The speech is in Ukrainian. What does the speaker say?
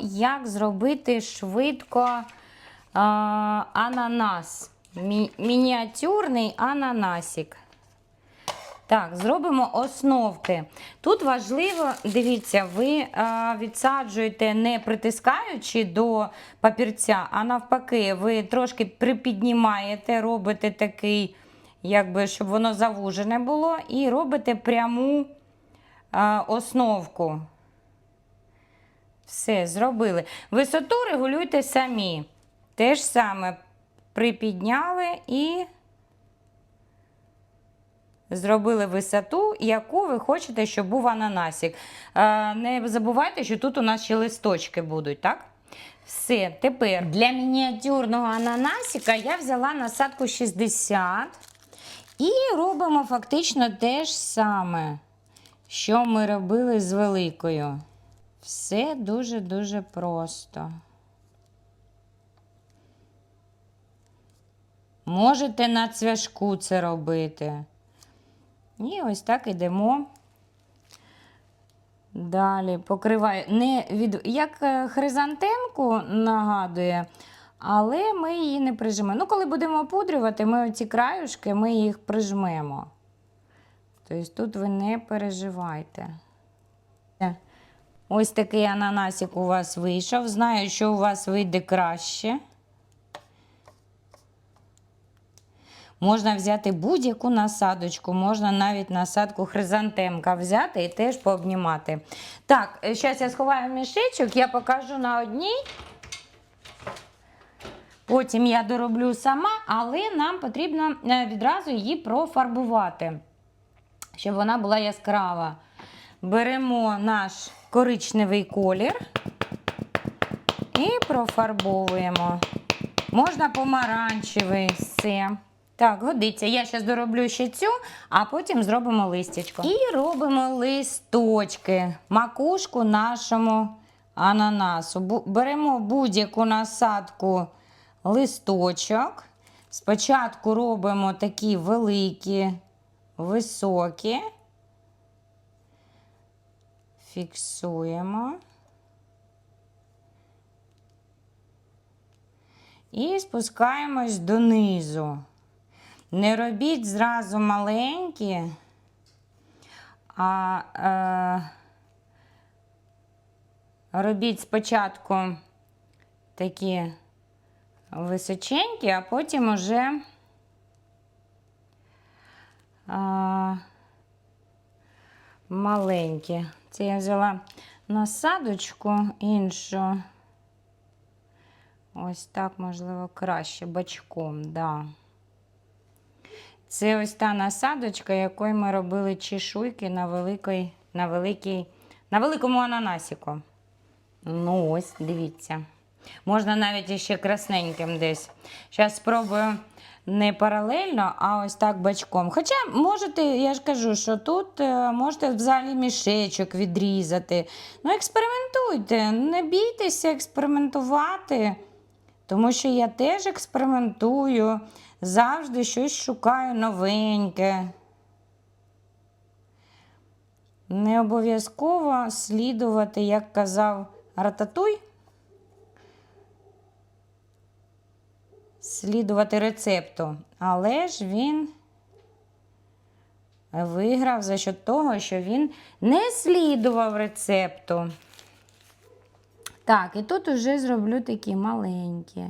як зробити швидко ананас. Мі- мініатюрний ананасик. Так, зробимо основки. Тут важливо, дивіться, ви відсаджуєте не притискаючи до папірця, а навпаки, ви трошки припіднімаєте, робите такий, якби, щоб воно завужене було, і робите пряму основку. Все, зробили. Висоту регулюйте самі. Те ж саме припідняли і зробили висоту, яку ви хочете, щоб був ананасик. Е, Не забувайте, що тут у нас ще листочки будуть, так? Все, тепер для мініатюрного ананасика я взяла насадку 60 і робимо фактично те ж саме, що ми робили з великою. Все дуже-дуже просто. Можете на цвяшку це робити. І ось так ідемо. Далі покриваю. Не від... Як е, хризантемку нагадує, але ми її не прижмемо. Ну, коли будемо опудрювати, ми оці краюшки, ми їх прижмемо. Тобто тут ви не переживайте. Е, Ось такий ананасик у вас вийшов. Знаю, що у вас вийде краще. Можна взяти будь-яку насадочку, можна навіть насадку хризантемка взяти і теж пообнімати. Так, зараз я сховаю мішечок, я покажу на одній. Потім я дороблю сама, але нам потрібно е, відразу її профарбувати, щоб вона була яскрава. Беремо наш коричневий колір і профарбовуємо. Можна помаранчевий, все. Так, годиться. Я зараз дороблю ще цю, а потім зробимо листячко. І робимо листочки, макушку нашому ананасу. Беремо будь-яку насадку листочок. Спочатку робимо такі великі, високі. Фіксуємо. І спускаємось донизу. Не робіть зразу маленькі, а е, робіть спочатку такі височенькі, а потім уже е, маленькі. Це я взяла насадочку іншу. Ось так, можливо, краще бачком, да. Це ось та насадочка, якою ми робили чешуйки на, великий, на, великий, на великому ананасіку. Ну, ось, дивіться. Можна навіть іще красненьким десь. Зараз спробую не паралельно, а ось так бачком. Хоча можете, я ж кажу, що тут е, можете взагалі мішечок відрізати. Ну, експериментуйте, не бійтеся експериментувати. Тому що я теж експериментую, завжди щось шукаю новеньке. Не обов'язково слідувати, як казав Рататуй. Слідувати рецепту. Але ж він виграв за счет того, що він не слідував рецепту. Так, і тут уже зроблю такі маленькі.